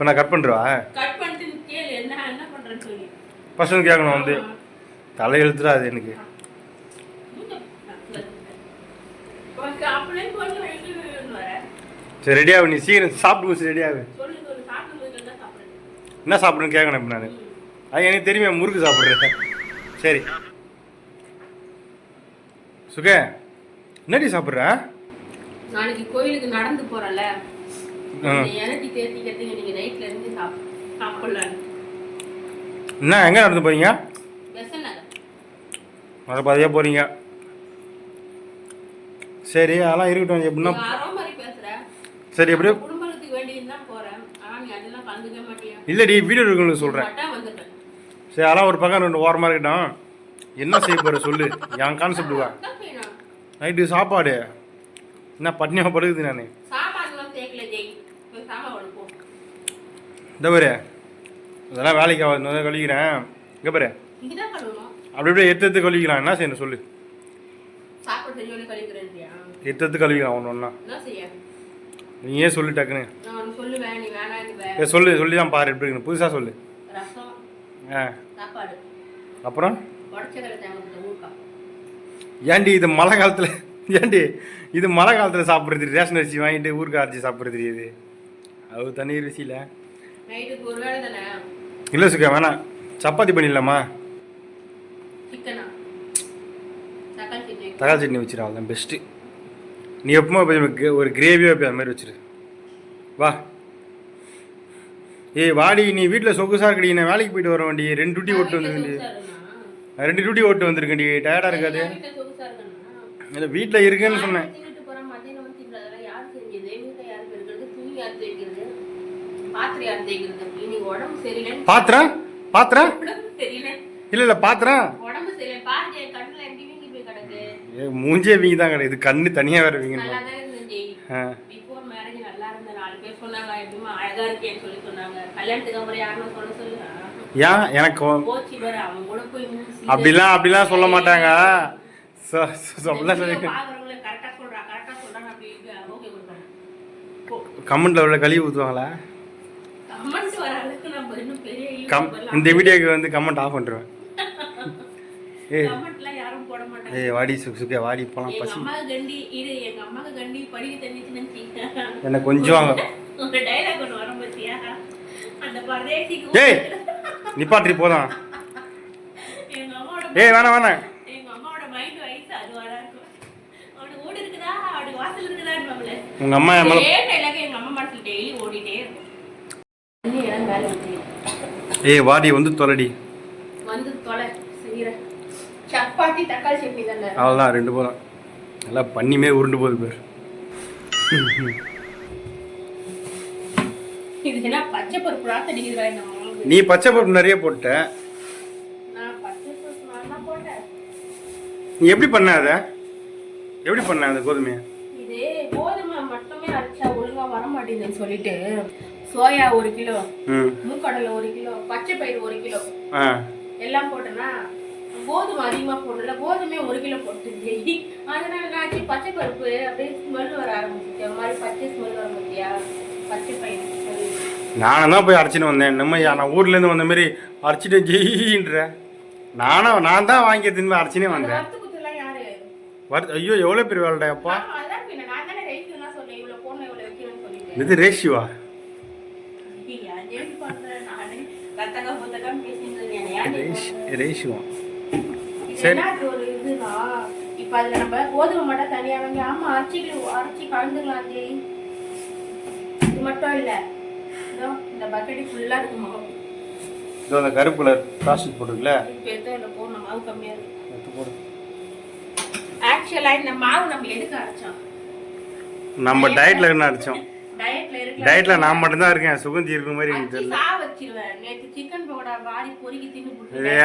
இப்போ நான் cut பண்ணுறவா cut பண்ணிட்டு கேளு என்ன என்ன பண்றேன்னு சொல்லி. பசங்க கேட்கணும் வந்து. தலை எழுத்துறாது எனக்கு. சரி. ரெடியாகு நீ சீக்கிரம் சாப்பிட்டு ரெடியாகு என்ன சாப்பிடணும்னு கேட்கணும் இப்போ நான். அது எனக்கு தெரியுமே முறுக்கு சாப்பிட்றேன் சரி. சுகே என்னடி சாப்பிட்ற? நாளைக்கு கோயிலுக்கு நடந்து போறல என்ன எங்கே நடந்து போறீங்க? அதை பாதியாக போகிறீங்க சரி அதெல்லாம் இருக்கட்டும் எப்படின்னா சரி எப்படியோ மாட்டியா? இல்லடி வீடியோ இருக்குன்னு சொல்கிறேன் சரி அதெல்லாம் ஒரு பக்கம் ரெண்டு ஓரமாக இருக்கட்டும். என்ன செய்ய போகிற சொல்லு. என் கான்செப்ட் வா. அதான் செய்யணும். நைட்டு சாப்பாடு. என்ன பட்னியாக படுக்குது நான் சாமான்லாம் தேக்கல ஜெய் போய் சாமான் கொடுப்போம் இந்த பாரு. இதெல்லாம் வேலைக்கு ஆகாது நான் கழிக்கிறேன். இங்கே பாரு. அப்படி அப்படியே எடுத்து எடுத்து கழிக்கலாம். என்ன செய்யணும் சொல்லு. எடுத்து எடுத்து கழிக்கலாம் ஒன்று ஒன்றா நீ ஏன் சொல்லு டக்குன்னு. சொல்லு சொல்லி. தான் பாரு. எப்படி இருக்குன்னு. புதுசாக சொல்லு. ஆ. அப்புறம்? ஏன்டி இது மழை காலத்தில்? ஏன்டி இது மழை காலத்தில் சாப்பிட்றது? ரேஷன் அரிசி வாங்கிட்டு ஊருக்கு அரிசி சாப்பிட்றது இது? அது தனி ருசியில் நைட்டுக்கு ஒரு வேளை தானே? இல்லை சுக்கா வேணாம். சப்பாத்தி பண்ணிடலாமா? சிக்கனா? தக்காளி சட்னி தக்காளி சட்னி வச்சிரு அவ்வளோதான் பெஸ்ட்டு நீ எப்பவுமே கிரே- ஒரு கிரேவியாக போய் அது மாதிரி வச்சிரு. வா. ஏய் வாடி நீ வீட்டில் சொகுசா இருக்கடி. நான் வேலைக்கு போயிட்டு வர வேண்டி ரெண்டு டியூட்டி ஓட்டு வந்துருக்கண்டி ரெண்டு டியூட்டி ஓட்டு வந்திருக்கண்டி டயர்டாக இருக்காது. இல்லை வீட்டில் இருக்குன்னு சொன்னேன் தின்னுட்டு போறேன் மதியானம் வந்து தின்னுட்டு அதெல்லாம் யார் செஞ்சது வீட்டை யார் பெருக்கிறது துணி யார் தேய்க்கிறது பாத்திரம் தேய்க்கிறது உடம்பு பாத்திரம் பாத்திரம் சரியில்லை. இல்லை இல்லை பாத்திரம் உடம்பு சரியில்லை. பாருங்க என் கண்ணுல எப்படி வீங்கி போய் கிடக்கு. ஏ மூஞ்சே வீங்கி தான் இது கண்ணு தனியாக வேறு வீங்க நல்லா தான் இருந்தேன் ஜெய் ஆ. பிஃபோர் மேரேஜ் நல்லா இருந்த நாலு பேர் சொன்னாங்க எப்படிமா அழகா இருக்கேன்னு சொல்லி சொன்னாங்க. கல்யாணத்துக்கு அப்புறம் யாருன்னு சொல்ல சொல்லு ஏன்? எனக்கு அப்படிலாம் அப்படிலாம் சொல்ல மாட்டாங்க. கமெண்ட்ல உள்ள கழுவி ஊற்றுவாங்களா இந்த வீடியோக்கு வந்து கமெண்ட் ஆஃப் பண்ணிருவேன். ஏய். கமெண்ட்லாம் யாரும் போட மாட்டாங்க. ஏய் வாடி சுக்கு சுக்கே வாடி போலாம் பசி. என்ன கொஞ்சம் வாங்க உங்க டைலாக் ஒன்று வரும் பத்தியா? அந்த பரதேசிக்கு ஏய் நிப்பாட்டி போதான் ஏய் வேணாம் வேணாம். உங்க அம்மா என் மேல ஏன் டைலாக் எங்க அம்மா மனசுல டெய்லி ஓடிட்டே இருக்கும் இன்னும் எனக்கு வேலை இருக்கு ஏய் வாடி வந்து தொலைடி. வந்து தொலை சப்பாத்தி தக்காளி சட்னி தானே? அவ்வளோதான் ரெண்டு போதும். நல்லா பண்ணிமே உருண்டு போகுது பேர். இது என்ன பச்சை பருப்பு ராத்தடிக்கிறா இந்த மாவு நீ பச்சை பருப்பு நிறைய போட்ட. நீ எப்படி பண்ண அதை? எப்படி பண்ண அந்த கோதுமையை? இது கோதுமை மட்டுமே அரைச்சா ஒழுங்கா வர மாட்டேங்குதுன்னு சொல்லிட்டு சோயா ஒரு கிலோ ம். மூக்கடலை ஒரு கிலோ பச்சை பயிறு ஒரு கிலோ. எல்லாம் போட்டேன்னா கோதுமை அதிகமா போடல கோதுமை ஒரு கிலோ போட்டு அதனால நான் பச்சை பருப்பு அப்படியே ஸ்மெல் வர ஆரம்பிச்சிச்சு மாதிரி பச்சை ஸ்மெல் வர பார்த்தியா பச்சை பயிறு நானும் தான் போய் அரைச்சின்னு வந்தேன். நம்ம நான் ஊர்லேருந்து வந்த மாதிரி அரைச்சிட்டு ஜெயின்ற நானும் நான் தான் வாங்கி திரும்பி அரைச்சினே வந்தேன். வறுத்து குத்துலாம் யாரு? வரு ஐயோ எவ்வளோ பெரிய வேலைடா அப்பா? ஆமா, அதான் பின்ன நான் தானே ரைஸ் எல்லாம் சொன்னேன் இவ்வளவு போடணும் இவ்வளவு வைக்கணும்னு சொல்லிட்டு இது ரேஷிவா ஏன் ஜெயிச்சு பண்றேன் நானு கத்தக்கா புத்தக்கா பேசிட்டு இருக்கேன் ஏன் ரேஷ் ஜெயிச்சு ரேஷிவா இது சரி. இப்ப அதுல நம்ம கோதுமை மட்டும் தனியா வாங்கி ஆமா அரைச்சிக்கலாம் அரைச்சி கலந்துக்கலாம் ஜெய் இது மட்டும் இல்ல இந்த பக்கெட் ஃபுல்லா இருக்கு மாவு இதோ அந்த கருப்பு கலர் பிளாஸ்டிக் போட்டுருக்குல இப்ப எதோ இல்ல போடணும் மாவு கம்மியா இருக்கு எடுத்து போடு ஆக்சுவலா இந்த மாவு நம்ம எதுக்கு அரைச்சோம் நம்ம டயட்ல என்ன அடிச்சோம் டயட்ல டயட்ல நான் மட்டும்தான் இருக்கேன் சுகந்தி இருக்கிற மாதிரி எனக்கு அரைச்சி தெரியல வச்சிருவேன் சிக்கன் வாரி பொறுக்கி தின்னு?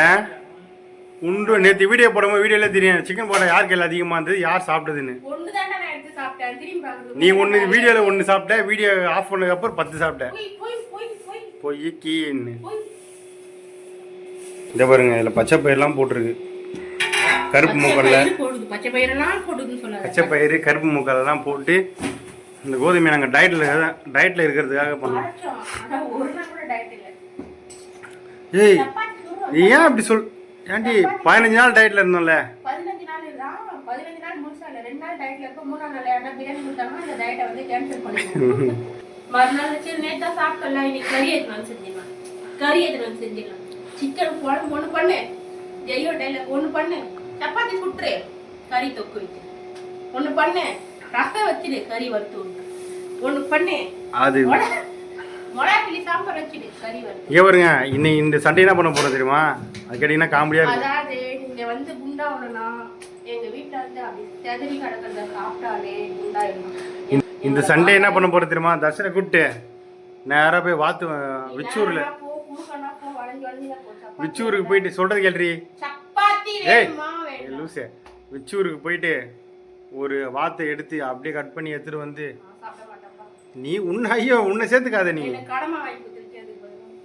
உண்டு. நேற்று வீடியோ போடும்போது வீடியோல தெரியும். சிக்கன் போட யார் கையில் அதிகமாக இருந்தது யார் சாப்பிட்டதுன்னு? நீ ஒன்று வீடியோவில் ஒன்று சாப்பிட்ட வீடியோ ஆஃப் பண்ணதுக்கு அப்புறம் பத்து சாப்பிட்ட. போய் கீன்னு இந்த பாருங்க இதில் பச்சை பயிரெலாம் போட்டிருக்கு. கருப்பு மூக்கல்ல பச்சை பயிறு கருப்பு மூக்கல்லாம் போட்டு இந்த கோதுமை நாங்கள் டயட்டில் டயட்டில் இருக்கிறதுக்காக பண்ணோம் குறைச்சோம் ஆனா ஒரு நாள் கூட டயட் இல்லை ஏய். நீ ஏன் அப்படி சொல் ஏன்டி பதினஞ்சு நாள் டயட்டில் இருந்தோம்ல? பதினஞ்சு நாள் பதினஞ்சு நாள் முழுசா இல்ல. ரெண்டு நாள் டயட்ல இருக்க மூணாம் நாள் யாருன்னா பிரியாணி கொடுத்தாங்கன்னா இந்த டயட்டை வந்து கேன்சல் பண்ணிடுவோம். மறுநாள் சரி நேத்தா சாப்பிட்டல இன்னைக்கு கறி வந்து செஞ்சிடலாம். கறி வந்து செஞ்சிடலாம். சிக்கன் குழம்பு ஒண்ணு பண்ணு. ஜெய்யோ டைலர் ஒண்ணு பண்ணு. சப்பாத்தி சுட்டுரு கறி தொக்கு வச்சு ஒண்ணு பண்ணு. ரசம் வச்சிடு கறி வறுத்து விட்டு ஒண்ணு பண்ணு. அது இங்கே பாருங்க இன்னைக்கு இந்த சண்டே என்ன பண்ண போகிறோம் தெரியுமா? அது கேட்டிங்கன்னா இருக்கும் அதாவது நீங்க வந்து குண்டாகணும்னா எங்க வீட்டுல வந்து அப்படி செதறி கிடக்கிறத சாப்பிட்டாலே குண்டாயிடணும் இந்த- இந்த சண்டே என்ன பண்ண போகிறது தெரியுமா? தர்ஷனை கூப்பிட்டு நேராக போய் வாத்து விச்சூரில். விச்சூருக்கு போயிட்டு சொல்கிறது கேள்றி ஏய். லூசு. விச்சூருக்கு போயிட்டு ஒரு வாத்தை எடுத்து அப்படியே கட் பண்ணி எடுத்துட்டு வந்து நீ உன்னை ஐயோ உன்னை சேர்த்துக்காத நீ.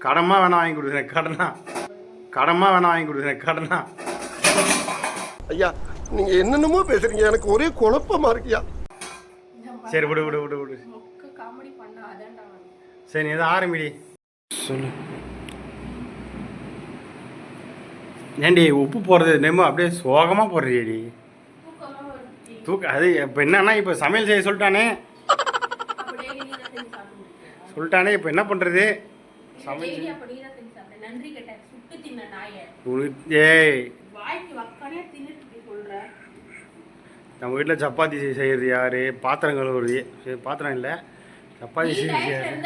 கடமை வேணா வாங்கி கொடுக்குறேன் கடனா. கடமா வேணா வாங்கி கொடுக்குறேன் கடனா. ஐயா நீங்க என்னென்னமோ பேசுறீங்க. எனக்கு ஒரே குழப்பமா இருக்கியா சரி விடு விடு விடு விடு. சரி நீ எதாவது ஆரம்பிடி. சொல்லு. ஏண்டி உப்பு போடுறது நெம்மு அப்படியே சோகமாக போடுறியடி. தூக்க அது இப்போ என்னன்னா இப்போ சமையல் செய்ய சொல்லிட்டானே அப்படியே நீ தான் செஞ்சு சாப்பிடுவியா? சொல்லிட்டானே இப்போ என்ன பண்ணுறது உனக்கு ஏய். நம்ம வீட்டில் சப்பாத்தி செய்- செய்யறது யாரு? பாத்திரம் கழுவுறது. சரி பாத்திரம் இல்லை. சப்பாத்தி diet யாரு.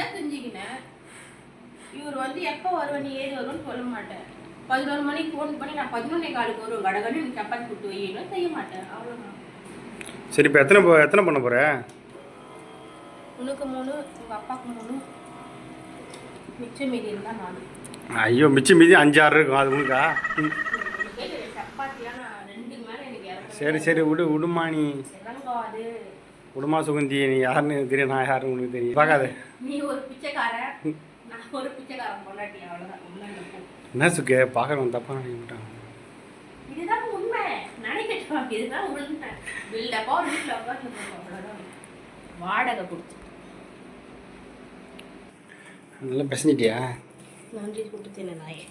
இவர் வந்து எப்போ வருவ நீ ஏது வருவன்னு சொல்ல மாட்டேன். பதினோரு மணிக்கு ஃபோன் பண்ணி நான் பதினொன்னே காலுக்கு வருவேன். கடகடன்னு சப்பாத்தி கொடுத்து வைக்கணும் செய்ய மாட்டேன். அவ்வளோதான் சரி இப்போ எத்தனை எத்தனை பண்ண போற? உனக்கு மூணு உங்க அப்பாவுக்கு மூணு. மிச்சம் மீதி இருந்தா நாலு. ஐயோ மிச்சம் மீதி அஞ்சு ஆறு இருக்கும். அது இறங்க சரி சரி விடு விடுமா நீ. விடுமா சுகந்தி நீ யாருன்னு தெரியும் நான் யாருன்னு உனக்கு தெரியும். பார்க்காத. நீ ஒரு பிச்சைக்காரன். நான் ஒரு பிச்சைக்காரன் பொண்டாட்டி அவ்வளோதான் என்ன சுக்கே பார்க்குறவன் தப்பா நினைக்க மாட்டான். இதுதான் உண்மை. நினைக்கட்டும் இதுதான் உண்மை. பில்டப்பா ஒரு வீட்டில் உட்காந்து அவ்வளோதான் வாடகை கொடுத்து. நல்லா நாயே?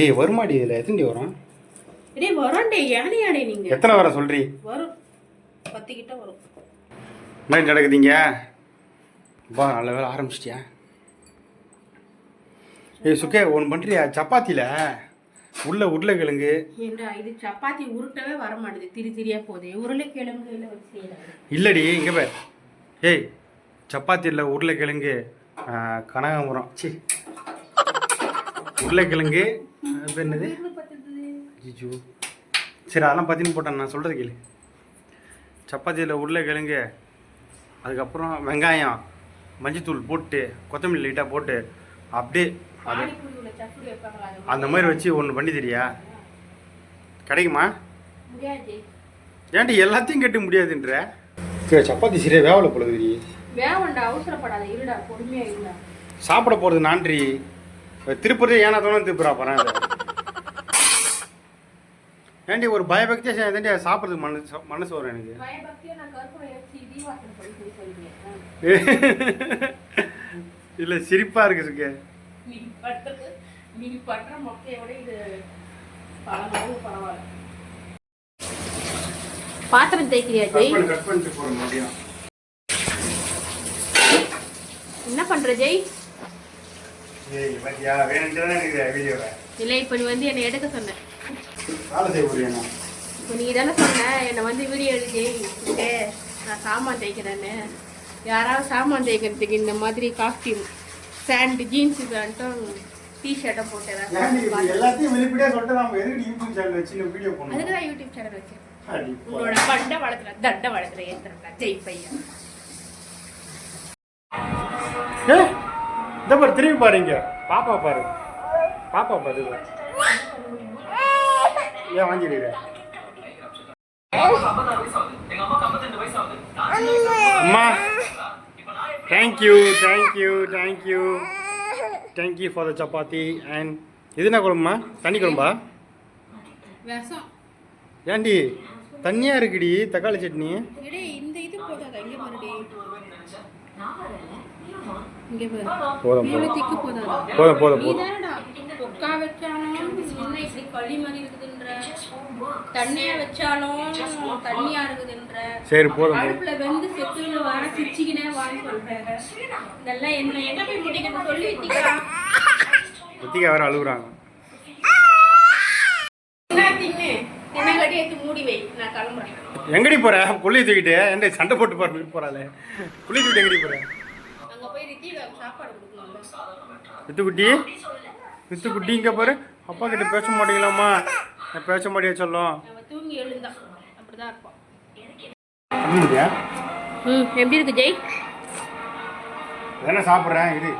ஏய் வருமாடி இதில்? எத்தனை வரும்? டேய் வரோண்டே யானை யானே நீங்க? எத்தனை வர சொல்றி? வரும். பத்து கிட்ட வரும். என்ன நடக்குதுங்க? பா நல்ல வேலை ஆரம்பிச்சிட்டியா? ஏய் சுக்கே ஒன்று பண்ணுறியா சப்பாத்தியில் உள்ள உருளைக்கிழங்கு. ஏண்டா இது சப்பாத்தி உருட்டவே வர மாட்டேது திரி திரியா போதே உருளைக்கிழங்குல வச்சு செய்யறாரு இல்லடி இங்கே பேர். ஏய் சப்பாத்தியில் உருளைக்கிழங்கு ஆ, கனகாம்பரம். சி உருளைக்கிழங்கு பேர் என்னது? ஐயோ சரி அதெல்லாம் பற்றினு போட்டேன் நான் சொல்கிறது கேளு. சப்பாத்தியில் உருளைக்கிழங்கு அதுக்கப்புறம் வெங்காயம் மஞ்சத்தூள் போட்டு கொத்தமல்லி லைட்டாக போட்டு அப்படியே அது அந்த மாதிரி வச்சு ஒன்று பண்ணி தெரியா? கிடைக்குமா? முடியாது. ஏன்டி எல்லாத்தையும் கட்ட முடியாதுன்ற? சரி சப்பாத்தி சரியா வேவலை பொழுதுடி வேவண்டா அவசரப்படாத இருடா பொறுமையா இருடா. சாப்பிட போகிறது நான்றி. திருப்பதி ஏன்னா தோணும் திருப்புறா போகிறேன் ஏன்டி ஒரு பயபக்தியாக செய்யாதேண்டி அதை சாப்பிட்றதுக்கு மனசு மனசு வரும் எனக்கு? பயபக்தியா இல்லை சிரிப்பாக இருக்கு சுக்கே. பாத்திரம் தேய்க்கிறியா ஜெய் கட் பண்ணிட்டு போகிற முடியும் என்ன பண்ற ஜெய். இல்லை இப்போ நீ வந்து என்னை எடுக்க சொன்ன. இப்போ நீ தானே சொன்ன என்னை வந்து வீடியோ எடு ஜெய். ஓகே நான் சாமான் தேய்க்கிறேன்னு. யாராவது சாமான் தேய்க்கிறதுக்கு இந்த மாதிரி காஸ்டியூம் சேண்ட் ஜீன்ஸ் பேண்ட்டும் டிஷர்ட்டும் போட்டு ஏதாவது எல்லாத்தையும் வெளிப்படையாக சொல்லிட்டு நம்ம எதுக்கு யூடியூப் சேனல் வச்சு வீடியோ அதுக்கு பண்ணுவோம் தான் யூடியூப் சேனல் வச்சேன். உங்களோட பண்ட வளர்த்துல தண்ட வளர்த்துல ஏத்துறா ஜெய் பையன். இந்த பாரு திரும்பி பாருங்க பாப்பா பாரு. பாப்பா பாரு. ஏன் வாங்கிடுற அம்மா. Thank you thank you thank you thank you for the chapati and இது என்ன குழம்புமா? தண்ணி குழம்பா? ஏண்டி தண்ணியாக இருக்குடி தக்காளி சட்னி. போதாதா? இங்க பாருடி இங்க பாரு. போதும் இவ்வளவு போதும். திக்கு போதாதா? போதும் போதும் நீ போதும். தானடா பொக்கா வச்சாலும் என்ன இப்படி களி மாதிரி இருக்குதுன்ற. தண்ணியா வச்சாலும் தண்ணியா இருக்குதுன்ற. சரி போதும் போதும். அடுப்புல வெந்து செத்துல வர சிச்சிக்கினே வாங்கி சொல்றாங்க இதெல்லாம் என்ன? என்ன போய் சொல்லி வேறு அழுகுறாங்க என்ன தின்னு என்ன கட்டி எடுத்து மூடி வை நான் கிளம்புறேன் எங்கடி போற? புள்ளி தூக்கிட்டு. என்ன சண்டை போட்டு போற போறாளே. புள்ளி தூக்கிட்டு எங்கடி போற? அங்க போய் ரித்திக்கு சாப்பாடு கொடுக்கணும்ல. வித்துக்குட்டி வித்துக்குட்டி இங்க பாரு. அப்பா கிட்ட பேச மாட்டீங்களாம்மா. நான் பேச மாட்டியா சொல்லும். தூங்கி எழுந்தா. அப்படிதான் இருப்போம் ம் எப்படி இருக்கு ஜெய்? என்ன சாப்பிட்றேன் இது